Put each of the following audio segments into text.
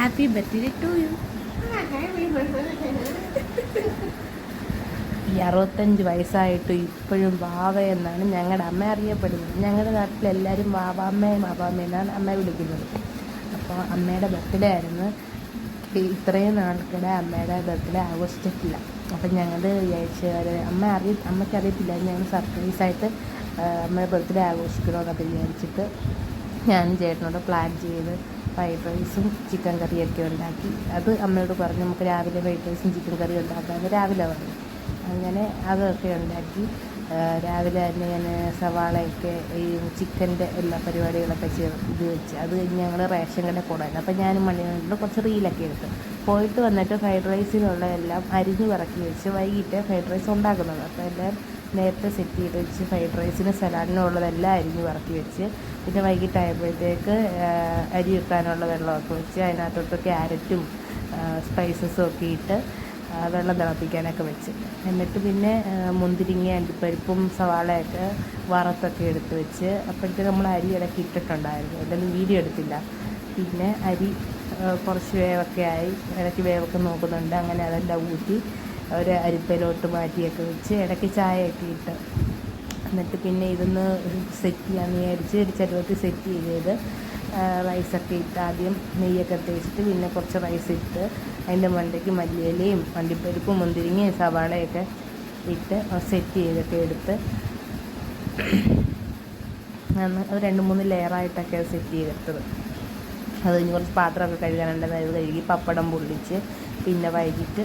Happy birthday to you ഈ അറുപത്തഞ്ച് വയസ്സായിട്ട് ഇപ്പോഴും വാവ എന്നാണ് ഞങ്ങളുടെ അമ്മ അറിയപ്പെടുന്നത്. ഞങ്ങളുടെ നാട്ടിലെല്ലാവരും വാവാമ്മയും വാവാമ്മ എന്നാണ് അമ്മ വിളിക്കുന്നത്. അപ്പോൾ അമ്മയുടെ ബർത്ത്ഡേ ആയിരുന്നു. ഇത്രയും നാൾക്കിടെ അമ്മയുടെ ബർത്ത്ഡേ ആഘോഷിച്ചിട്ടില്ല. അപ്പം ഞങ്ങൾ വിചാരിച്ച് അമ്മ അറിയ അമ്മയ്ക്ക് അറിയത്തില്ല. ഞങ്ങൾ സർപ്രൈസായിട്ട് അമ്മയുടെ ബർത്ത്ഡേ ആഘോഷിക്കണമെന്നൊക്കെ വിചാരിച്ചിട്ട് ഞാനും ചേട്ടനോട് പ്ലാൻ ചെയ്ത് ഫ്രൈഡ് റൈസും ചിക്കൻ കറിയൊക്കെ ഉണ്ടാക്കി. അത് അമ്മയോട് പറഞ്ഞു നമുക്ക് രാവിലെ ഫ്രൈഡ് റൈസും ചിക്കൻ കറിയും ഉണ്ടാക്കാമെന്ന് രാവിലെ പറഞ്ഞു. അങ്ങനെ അതൊക്കെ ഉണ്ടാക്കി. രാവിലെ തന്നെ ഞാൻ സവാളയൊക്കെ ഈ ചിക്കന്റെ എല്ലാ പരിപാടികളൊക്കെ ചേർത്ത് ഇത് വെച്ച്. അത് കഴിഞ്ഞ് ഞങ്ങൾ റേഷൻ കടയിൽ കൂടായിരുന്നു അപ്പോൾ ഞാനും മണിയോട് കുറച്ച് റീലൊക്കെ എടുത്തു. പോയിട്ട് വന്നിട്ട് ഫ്രൈഡ് റൈസിനുള്ള എല്ലാം അരിഞ്ഞ് പറക്കി വെച്ച് വൈകിട്ട് ഫ്രൈഡ് റൈസ് ഉണ്ടാക്കുന്നത്. അപ്പോൾ എല്ലാം നേരത്തെ സെറ്റ് ചെയ്ത് വെച്ച് ഫ്രൈഡ് റൈസിന് സലാഡിനും ഉള്ളതെല്ലാം അരിഞ്ഞ് വറുത്തി വെച്ച്. പിന്നെ വൈകിട്ടായപ്പോഴത്തേക്ക് അരി വെക്കാനുള്ള വെള്ളമൊക്കെ വെച്ച് അതിനകത്തോട്ട് ക്യാരറ്റും സ്പൈസസും ഒക്കെ ഇട്ട് വെള്ളം തിളപ്പിക്കാനൊക്കെ വെച്ച്. എന്നിട്ട് പിന്നെ മുന്തിരിങ്ങ അണ്ടിപ്പരിപ്പും സവാളയൊക്കെ വറുത്തൊക്കെ എടുത്ത് വെച്ച് അപ്പോഴത്തേക്ക് നമ്മൾ അരി ഇടയ്ക്ക് ഇട്ടിട്ടുണ്ടായിരുന്നു. എന്തായാലും വീഡിയോ എടുത്തില്ല. പിന്നെ അരി കുറച്ച് വേവൊക്കെ ആയി ഇടയ്ക്ക് വേവൊക്കെ നോക്കുന്നുണ്ട്. അങ്ങനെ അതെല്ലാം ഊറ്റി ഒരു അരിപ്പയിലോട്ട് മാറ്റിയൊക്കെ വെച്ച് ഇടയ്ക്ക് ചായയൊക്കെ ഇട്ട്. എന്നിട്ട് പിന്നെ ഇതൊന്ന് സെറ്റ് ചെയ്യാമെന്ന് വിചാരിച്ച് ഒരു ചരുവത്തിൽ സെറ്റ് ചെയ്ത് റൈസൊക്കെ ഇട്ട് ആദ്യം നെയ്യൊക്കെ തേച്ചിട്ട് പിന്നെ കുറച്ച് റൈസ് ഇട്ട് അതിന്റെ മണ്ടയ്ക്ക് മല്ലിയിലയും അണ്ടിപ്പരിപ്പും മുന്തിരിങ്ങയും സവാളയൊക്കെ ഇട്ട് സെറ്റ് ചെയ്തൊക്കെ എടുത്ത് അത് രണ്ട് മൂന്ന് ലെയറായിട്ടൊക്കെ സെറ്റ് ചെയ്തെടുത്തത്. അത് കഴിഞ്ഞ് കുറച്ച് പാത്രമൊക്കെ കഴുകാനുണ്ടെന്ന് അത് കഴുകി പപ്പടം പൊള്ളിച്ച് പിന്നെ വൈകിട്ട്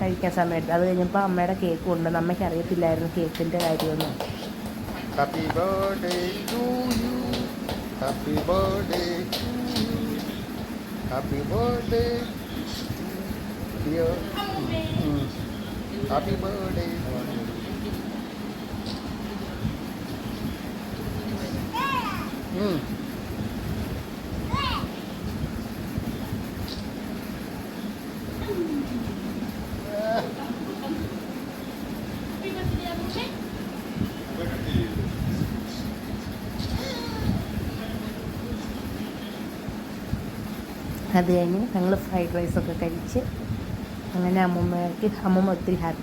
കഴിക്കാൻ സമയത്ത്. അത് കഴിഞ്ഞപ്പോൾ അമ്മയുടെ കേക്ക് ഉണ്ട് അമ്മയ്ക്ക് അറിയത്തില്ലായിരുന്നു കേക്കിന്റെ കാര്യമൊന്നും. Mm. അത് കഴിഞ്ഞ് ഞങ്ങൾ ഫ്രൈഡ് റൈസൊക്കെ കഴിച്ച് അങ്ങനെ അമ്മൂമ്മയ്ക്ക് അമ്മൂമ്മ ഒത്തിരി ഹാപ്പി